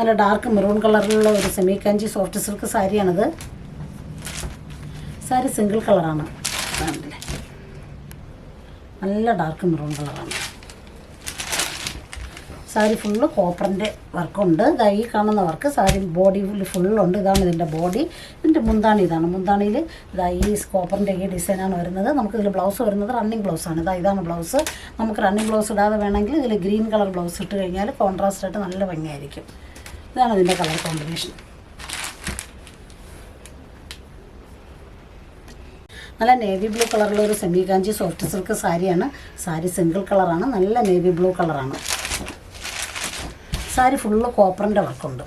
നല്ല dark maroon കളറിലുള്ള ഒരു സെമി കാഞ്ചി സോഫ്റ്റ് സിൽക്ക് സാരിയാണിത്. സാരി സിംഗിൾ കളറാണ് നല്ല ഡാർക്ക് മെറൂൺ കളറാണ് സാരി ഫുള്ള് കോപ്പറിന്റെ വർക്കുണ്ട്. ഈ കാണുന്ന വർക്ക് സാരി ബോഡി ഫുള്ളുണ്ട് ഇതാണ് ഇതിന്റെ ബോഡി ഇതിന്റെ മുന്താണി ഇതാണ്. മുന്താണിയിൽ ഇതാ ഈ കോപ്പറിന്റെ ഈ ഡിസൈനാണ് വരുന്നത്. നമുക്കിതിൽ ബ്ലൗസ് വരുന്നത് റണ്ണിങ് ബ്ലൗസാണ് ഇതാ ഇതാണ് ബ്ലൗസ് നമുക്ക് റണ്ണിങ് ബ്ലൗസ് ഇടാതെ വേണമെങ്കിൽ ഇതിൽ ഗ്രീൻ കളർ ബ്ലൗസ് ഇട്ട് കഴിഞ്ഞാൽ കോൺട്രാസ്റ്റായിട്ട് നല്ല ഭംഗിയായിരിക്കും. ഇതാണ് അതിന്റെ കളർ കോമ്പിനേഷൻ. നല്ല നേവി ബ്ലൂ കളറുള്ള ഒരു സെമി കാഞ്ചി സോഫ്റ്റ് സിൽക്ക് സാരിയാണ്. സാരി സിംഗിൾ കളറാണ് നല്ല നേവി ബ്ലൂ കളറാണ്. സാരി ഫുള്ള് കോപ്പറിന്റെ വർക്കുണ്ട്.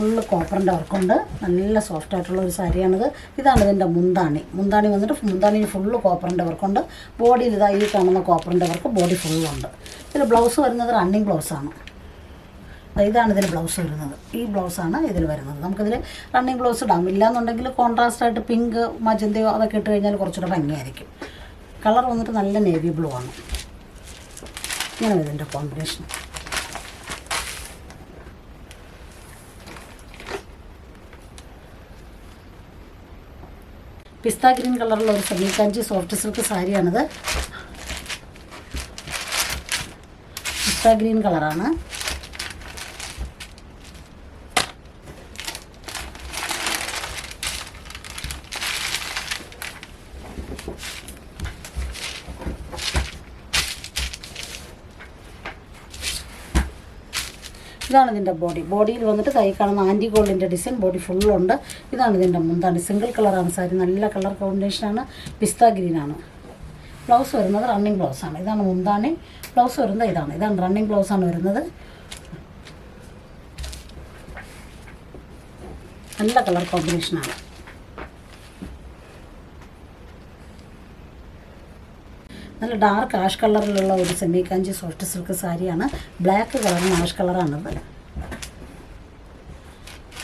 ഫുള്ള് കോപ്പറിന്റെ വർക്കുണ്ട് നല്ല സോഫ്റ്റ് ആയിട്ടുള്ള ഒരു സാരിയാണിത്. ഇതാണ് ഇതിന്റെ മുന്താണി. മുന്താണി വന്നിട്ട് മുന്താണി ഫുള്ള് കോപ്പറിന്റെ വർക്കുണ്ട് ബോഡിയിൽ ഇതാ ഈ കാണുന്ന കോപ്പറിന്റെ വർക്ക് ബോഡി ഫുള്ളുണ്ട് ഇതിൽ ബ്ലൗസ് വരുന്നത് റണ്ണിങ് ബ്ലൗസാണ് ഇതാണ് ഇതിൽ ബ്ലൗസ് വരുന്നത്. ഈ ബ്ലൗസാണ് ഇതിൽ വരുന്നത്. നമുക്കിതിൽ റണ്ണിങ് ബ്ലൗസ് ഇടാം. ഇല്ലാന്നുണ്ടെങ്കിൽ കോൺട്രാസ്റ്റ് ആയിട്ട് പിങ്ക് മജന്തയോ അതൊക്കെ ഇട്ട് കഴിഞ്ഞാൽ കുറച്ചുകൂടെ ഭംഗിയായിരിക്കും. കളർ വന്നിട്ട് നല്ല നേവി ബ്ലൂ ആണ്. ഇങ്ങനെ ഇതിന്റെ കോമ്പിനേഷൻ പിസ്ത ഗ്രീൻ കളറുള്ള ഒരു സെമി കാഞ്ചി സോഫ്റ്റ് സിൽക്ക് സാരിയാണിത്. പിസ്ത ഗ്രീൻ കളറാണ്. ഇതാണ് ഇതിന്റെ ബോഡി ബോഡിയിൽ വന്നിട്ട് കൈ കാണുന്ന ആന്റി ഗോൾഡിന്റെ ഡിസൈൻ ബോഡി ഫുള്ളുണ്ട് ഇതാണ് ഇതിന്റെ മുന്താണ് സിംഗിൾ കളറാണ് സാരി. നല്ല കളർ കോമ്പിനേഷനാണ് പിസ്ത ഗ്രീനാണ് ബ്ലൗസ് വരുന്നത് റണ്ണിങ് ബ്ലൗസാണ് ഇതാണ് മുന്താണി. ബ്ലൗസ് വരുന്നത് ഇതാണ്. ഇതാണ് റണ്ണിങ് ബ്ലൗസാണ് വരുന്നത്. നല്ല കളർ കോമ്പിനേഷനാണ് നല്ല ഡാർക്ക് ആഷ് കളറിലുള്ള ഒരു സെമി കാഞ്ചി സോഫ്റ്റ് സിൽക്ക് സാരിയാണ് ബ്ലാക്ക് കളറും ആഷ് കളറാണത്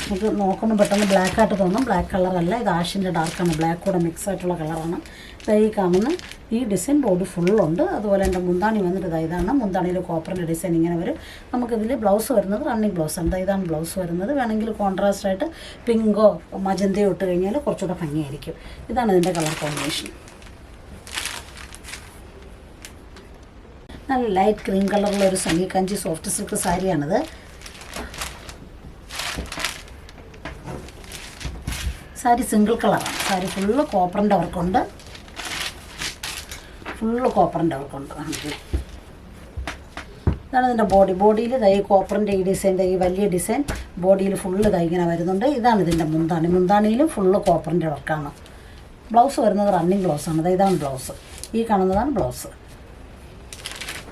നമുക്ക് നോക്കുമ്പോൾ പെട്ടെന്ന് ബ്ലാക്ക് ആയിട്ട് തോന്നും. ബ്ലാക്ക് കളറല്ല ഇത് ആഷിന്റെ ഡാർക്കാണ് ബ്ലാക്ക് കൂടെ മിക്സ് ആയിട്ടുള്ള കളറാണ് ഈ കാണുന്ന ഈ ഡിസൈൻ ബോഡി ഫുള്ളുണ്ട് അതുപോലെ എന്റെ മുന്താണി വന്നിട്ട് ഇതാ ഇതാണ്. മുന്താണിയിൽ കോപ്പറിന്റെ ഡിസൈൻ ഇങ്ങനെ വരും. നമുക്കിതിൽ ബ്ലൗസ് വരുന്നത് റണ്ണിങ് ബ്ലൗസ് ആണ്. ഇതാണ് ബ്ലൗസ് വരുന്നത്. വേണമെങ്കിൽ കോൺട്രാസ്റ്റായിട്ട് പിങ്കോ മജന്തയോ ഇട്ട് കഴിഞ്ഞാൽ കുറച്ചുകൂടെ ഭംഗിയായിരിക്കും. ഇതാണ് ഇതിന്റെ കളർ കോമ്പിനേഷൻ നല്ല ലൈറ്റ് ക്രീം കളറുള്ള ഒരു സെമി കാഞ്ചി സോഫ്റ്റ് സിൽക്ക് സാരിയാണിത് സാരി സിംഗിൾ കളറാണ് സാരി ഫുള്ള് കോപ്പറിന്റെ വർക്കുണ്ട് ഫുള്ള് കോപ്പറിന്റെ വർക്കുണ്ട് ഇതാണ് ഇതിന്റെ ബോഡി ബോഡിയിൽ ദൈ കോപ്പറിന്റെ ഈ ഡിസൈൻ ഈ വലിയ ഡിസൈൻ ബോഡിയിൽ ഫുള്ള് തൈ ഇങ്ങനെ വരുന്നുണ്ട്. ഇതാണ് ഇതിന്റെ മുന്താണി. മുന്താണിയിലും ഫുള്ള് കോപ്പറിന്റെ വർക്കാണ് ബ്ലൗസ് വരുന്നത് റണ്ണിങ് ബ്ലൗസാണ് ഇതാണ് ബ്ലൗസ് ഈ കാണുന്നതാണ് ബ്ലൗസ്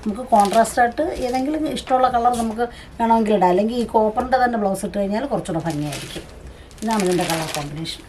നമുക്ക് കോൺട്രാസ്റ്റ് ആയിട്ട് ഏതെങ്കിലും ഇഷ്ടമുള്ള കളർ നമുക്ക് വേണമെങ്കിൽ ഇടാം. അല്ലെങ്കിൽ ഈ കോപ്പറിന്റെ തന്നെ ബ്ലൗസ് ഇട്ട് കഴിഞ്ഞാൽ കുറച്ചുകൂടെ ഭംഗിയായിരിക്കും. ഇതാണ് ഇതിന്റെ കളർ കോമ്പിനേഷൻ